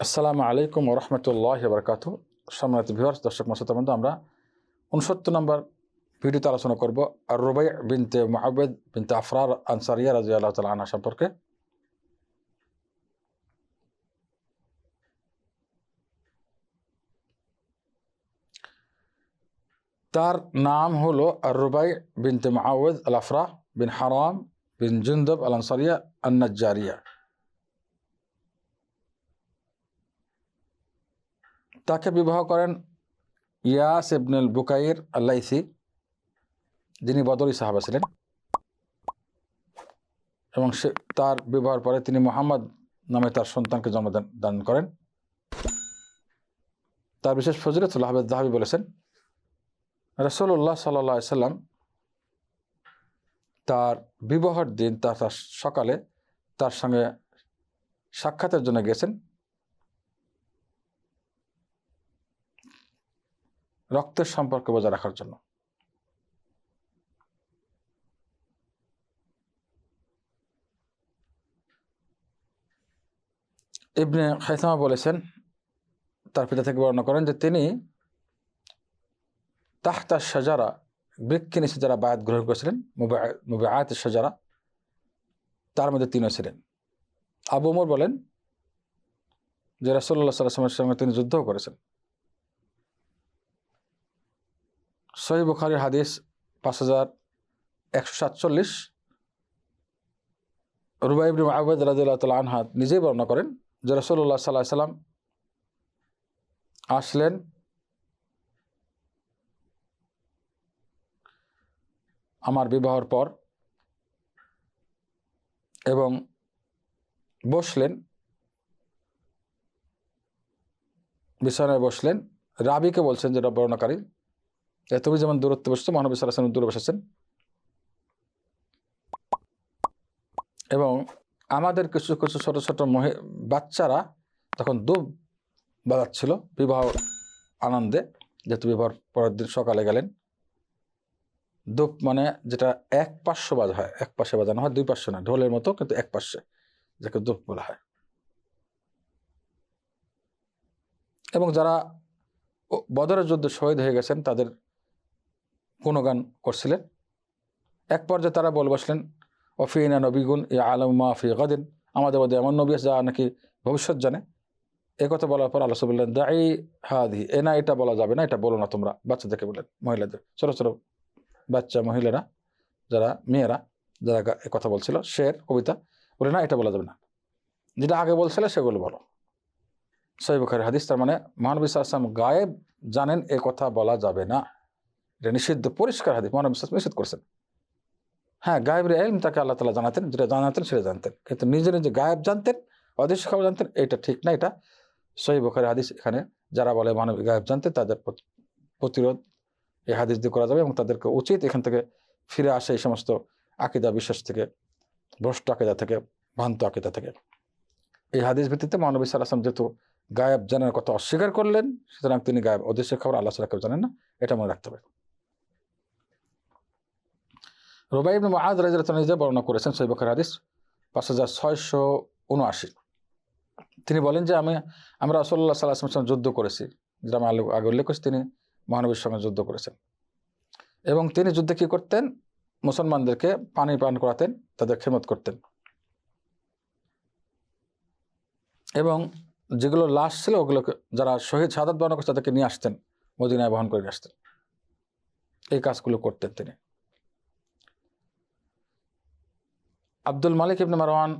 আসসালামু আলাইকুম ওরহমতুল্লাহ বরকাত সম্মানিত ভিউয়ার্স দর্শক মশাতবন্ধু আমরা উনসত্তর নম্বর ভিডিওতে আলোচনা করব আর রুবাই বিনতে মাহবেদ বিনতে আফরার আনসারিয়া রাজি আল্লাহ তালা আনা সম্পর্কে। তার নাম হলো আর রুবাই বিনতে মাহবেদ আল আফরা বিন হারাম বিন জুন্দব আল আনসারিয়া আন্নাজারিয়া তাকে বিবাহ করেন ইয়াস ইবনুল বুকাইর আল্লাইসি, যিনি বদরি সাহাবা ছিলেন। এবং সে, তার বিবাহের পরে তিনি মোহাম্মদ নামে তার সন্তানকে জন্মদান দান করেন। তার বিশেষ ফজরতুল আহমেদ দাহাবি বলেছেন রসল্লাহ সাল্লা সাল্লাম তার বিবাহের দিন, তার সকালে তার সঙ্গে সাক্ষাতের জন্য গেছেন রক্তের সম্পর্ক বজায় রাখার জন্য। ইবনে খাইসামা বলেছেন, তার পিতা থেকে বর্ণনা করেন যে তিনি তাহতা সাজারা বৃক্ষে নিচে যারা বায়াত গ্রহণ করেছিলেন, মুবে আয়াত সাজারা তার মধ্যে তিনিও ছিলেন। আবু উমর বলেন যে রাসল্লাহ সাল্লামের সঙ্গে তিনি যুদ্ধও করেছেন। সহি বুখারির হাদিস পাঁচ হাজার একশো সাতচল্লিশ। রুবাইবিন আহমেদ রাজিল্লাহ তাল আনহাদ নিজেই বর্ণনা করেন যে রসল্লাহ সাল্লাহ সাল্লাম আসলেন আমার বিবাহর পর এবং বসলেন, বিছানায় বসলেন। রাবিকে বলছেন যেটা বর্ণাকারী তুমি যেমন দূরত্বে বসছো, মহানবী সাল্লাহ দূরে বসেছেন। এবং আমাদের কিছু কিছু ছোট ছোট মহি, বাচ্চারা তখন দুব বাজাচ্ছিল বিবাহ আনন্দে যেহেতু বিবাহর পরের দিন সকালে গেলেন। দুপ মানে যেটা এক পার্শ্ব বাজা হয়, এক পাশে বাজানো হয়, দুই পার্শ্ব না, ঢোলের মতো কিন্তু এক পার্শ্বে, যাকে দুপ বলা হয়। এবং যারা বদরের যুদ্ধে শহীদ হয়ে গেছেন, তাদের গুণগান করছিলেন। এক পর্যায়ে তারা বলে বসলেন, অফিনা নবীগুন ই আলম মাফি গদিন। আমাদের মধ্যে এমন নবী আছে যা নাকি ভবিষ্যৎ জানে। এ কথা বলার পর আল্লাহ বললেন দাই হাদি, এ না এটা বলা যাবে না, এটা বলো না তোমরা। বাচ্চাদেরকে বললেন, মহিলাদের, ছোটো ছোটো বাচ্চা মহিলারা, যারা মেয়েরা, যারা কথা বলছিল, শের, কবিতা, বলে না, এটা বলা যাবে না। যেটা আগে বলছিল সেগুলো বলো। সহিবুখারি হাদিস, তার মানে মহানবী আসলাম গায়েব জানেন, এ কথা বলা যাবে না। এটা নিষিদ্ধ, পরিষ্কার হাদিস। মহানবী নিষেধ করছেন। হ্যাঁ গায়েবের এলম তাকে আল্লাহ তালা জানাতেন, যেটা জানাতেন সেটা জানতেন। কিন্তু নিজে নিজে গায়েব জানতেন, অদৃশ্য খবর জানতেন, এটা ঠিক না। এটা সহি বখারি হাদিস এখানে, যারা বলে মানবিক গায়েব জানতেন, তাদের প্রতিরোধ এই হাদিস দিয়ে করা যাবে এবং তাদেরকে উচিত এখান থেকে ফিরে আসে এই সমস্ত আকিদা বিশ্বাস থেকে, ভ্রষ্ট আকিদা থেকে, ভ্রান্ত আকিদা থেকে। এই হাদিস ভিত্তিতে মহানবী সাল্লাহাম যেহেতু গায়েব জানার কথা অস্বীকার করলেন, সুতরাং তিনি গায়েব, অদৃশ্য খবর আল্লাহ সাল্লাহ জানেন না, এটা মনে রাখতে হবে। রোবাই ইবনে মহাদ রাজিরাত নিজে বর্ণনা করেছেন সৈবখের হাদিস, পাঁচ হাজার ছয়শো উনআশি। তিনি বলেন যে, আমি, আমরা রসল্লাহ সাল্লাহ সঙ্গে যুদ্ধ করেছি, যেটা আমি আগে উল্লেখ করেছি, তিনি মহানবীর সঙ্গে যুদ্ধ করেছেন। এবং তিনি যুদ্ধে কী করতেন? মুসলমানদেরকে পানি পান করাতেন, তাদের খেমত করতেন। এবং যেগুলো লাশ ছিল, ওগুলোকে যারা শহীদ সাদাত বর্ণ করছে, তাদেরকে নিয়ে আসতেন, মদিনায় বহন করে আসতেন। এই কাজগুলো করতেন তিনি। আব্দুল মালিক ইবনে মারওয়ান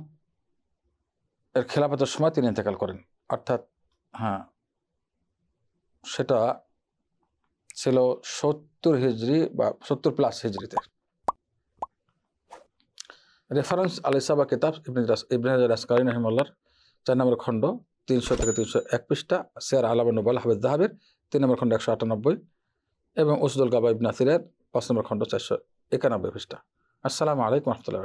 এর খেলাফতের সময় তিনি ইন্তেকাল করেন। অর্থাৎ হ্যাঁ সেটা ছিল সত্তর হিজড়ি বা সত্তর প্লাস হিজড়িতে রেফারেন্স আলিসাবা কিতাব ইবনে রাসকারিন রহিমাল্লার চার নম্বর খণ্ড, তিনশো থেকে তিনশো এক পৃষ্ঠা, সেয়ার আলাম নবাল হাবেদ দাহাবের তিন নম্বর খণ্ড, একশো আটানব্বই এবং উসদুল গাবা ইবনাসিরের পাঁচ নম্বর খণ্ড, চারশো একানব্বই পৃষ্ঠা। আসসালামু আলাইকুম রহমতুল্লাহ